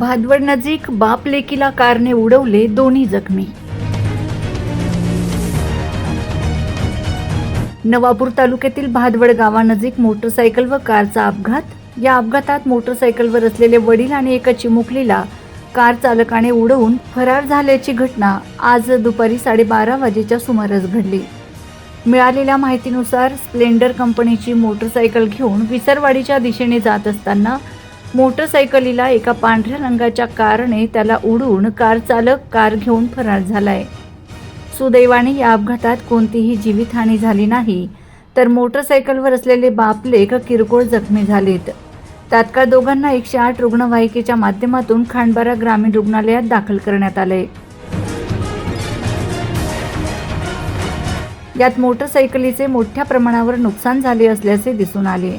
भादवड नजीक बाप लेकीला कारने उडवले दोन्ही जखमी. नवापूर तालुक्यातील भादवड गावानजीक मोटरसायकल व कारचा अपघात. या अपघातात मोटरसायकलवर असलेले वडील आणि एका चिमुकलीला कार चालकाने उडवून फरार झाल्याची घटना आज दुपारी साडेबारा वाजेच्या सुमारास घडली. मिळालेल्या माहितीनुसार स्प्लेंडर कंपनीची मोटरसायकल घेऊन विसरवाडीच्या दिशेने जात असताना मोटरसायकलीला एका पांढऱ्या रंगाच्या कारने त्याला उडून कार चालक कार घेऊन फरार झालाय. सुदैवाने या अपघातात कोणतीही जीवितहानी झाली नाही तर मोटरसायकलवर असलेले बापलेख किरकोळ जखमी झालेत. तात्काळ दोघांना एकशे आठ रुग्णवाहिकेच्या माध्यमातून खांडबारा ग्रामीण रुग्णालयात दाखल करण्यात आले यात मोटरसायकलीचे मोठ्या प्रमाणावर नुकसान झाले असल्याचे दिसून आले.